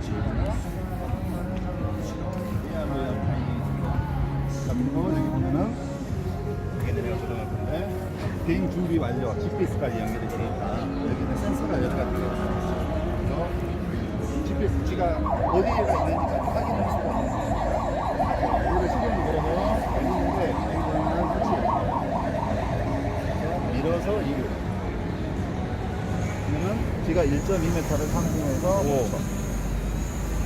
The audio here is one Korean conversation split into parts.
자, 그리고 여기 보면은 건데 비행 준비 완료. GPS까지 연결이 있다. 여기는 센서가 여러 가지 들어있어요. 그래서 GPS 위치가 어디에 있는지 확인할 수가 있는 여기를 시경도 걸어서 여기 있는데 여기 보면은 끝이 밀어서 2로 그러면은 비가 1.2m를 상승해서 멈춰. 자,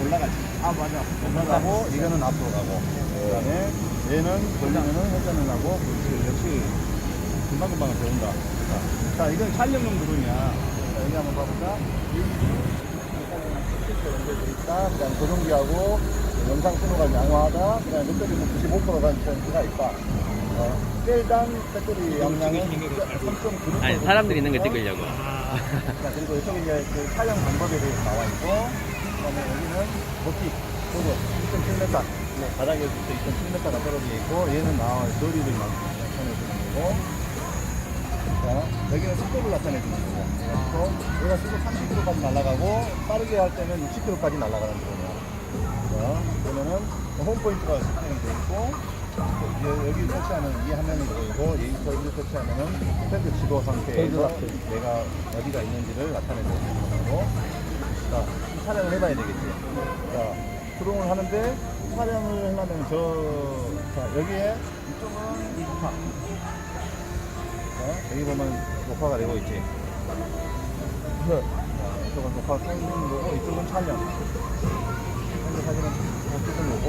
올라가지. 아, 맞아. 올라가고, 이거는 앞으로 가고. 그 다음에 얘는 걸리면은 회전을 하고, 그렇지. 역시 금방 금방 배운다. 자, 자, 이건 촬영용 드론이야. 자, 여기 한번 봐볼까? 연결돼 있다. 그 다음에 조종기하고 영상 신호가 양호하다. 그 다음에 배터리 95%가 전기가 있다. 어, 셀당 배터리 양량은 3.9. 아니 사람들이 있는 걸 찍으려고. 자, 그리고 이쪽에 이제 그 촬영 방법에 대해서 나와 있고, 그 다음에 여기는 높이, 고도 2.7m. 네, 바닥에서 2.7m가 떨어져 있고, 얘는 나와, 나- 나타내주는 거고, 자, 여기는 속도를 나타내주는 거고, 그래서 얘가 시속 30km까지 날아가고, 빠르게 할 때는 60km까지 날아가는 드론이야. 자, 그러면은 홈포인트가 설정이 되어 있고, 여- 여기 설치하면 이 화면이 보이고, 여기서 설치하면은 패드 지도 상태에서 내가 어디가 있는지를 나타내주는 거고, 자, 이 촬영을 해봐야 되겠지. 자, 드론을 하는데 촬영을 하려면 저, 자, 여기에 이쪽은 녹화. 자, 여기 보면 녹화가 되고 있지. 자, 이쪽은 녹화 써 있는 거고, 이쪽은 촬영. 현재 사진은 못 찍은 거고.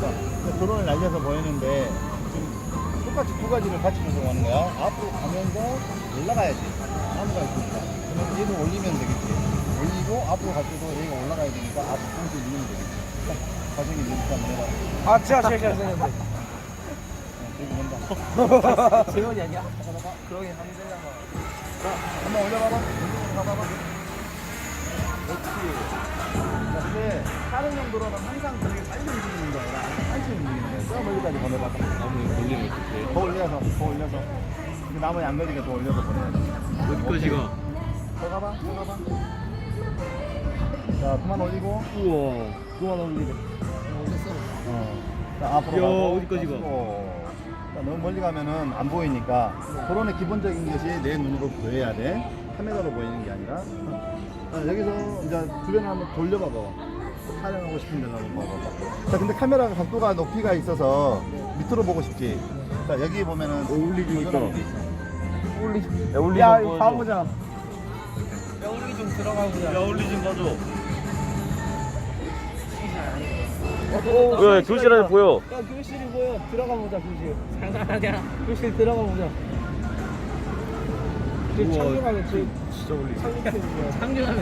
자, 그 드론을 날려서 보이는데, 지금 똑같이 두 가지를 같이 조정하는 거야. 앞으로 가면서 올라가야지. 나무가 있으니까. 그러면 얘를 올리면 되겠지. 앞으로 갈 때도 얘가 올라가야 되니까 앞 동시에 밀면 되겠지. 자, 과정이 한번 해봐. 아, 제가 제가 제가 제가. 어, 여기 본다. 재원이 아니야? 그러긴 한대잖아. 자, 한번 올려봐봐. 가봐봐. 그렇지. 자, 근데 촬영용 드론은 항상 그렇게 빨리 움직이는 게 아니라 천천히 움직이는 거야. 저 멀리까지 보내봐봐. 너무 돌리면 어떡해. 더 올려서, 더 올려서. 그 나무 양거리가 더 올려서 보내야지. 어디 거지가? 더 가봐, 더 가봐. 자, 그만 올리고. 우와. 그만 올리네. 어. 자, 앞으로 야, 가고. 어디까지 가? 어. 자, 너무 멀리 가면은 안 보이니까 드론의 기본적인 것이 내 눈으로 보여야 돼. 카메라로 보이는 게 아니라. 자, 여기서 이제 주변을 한번 돌려봐봐. 촬영하고 싶은 데를 한번 봐봐. 자, 근데 카메라가 각도가 높이가 있어서 밑으로 보고 싶지. 자, 여기 보면은 이거랑 있다. 올리. 야, 올리 야, 이거 올리 좀 들어가 보자. 올리 좀 가져. 어, 왜 교실에 보여? 야, 교실이 보여. 들어가 보자, 교실. 장난하냐? 교실 들어가 보자. 우와, 진짜 올리. 창조하면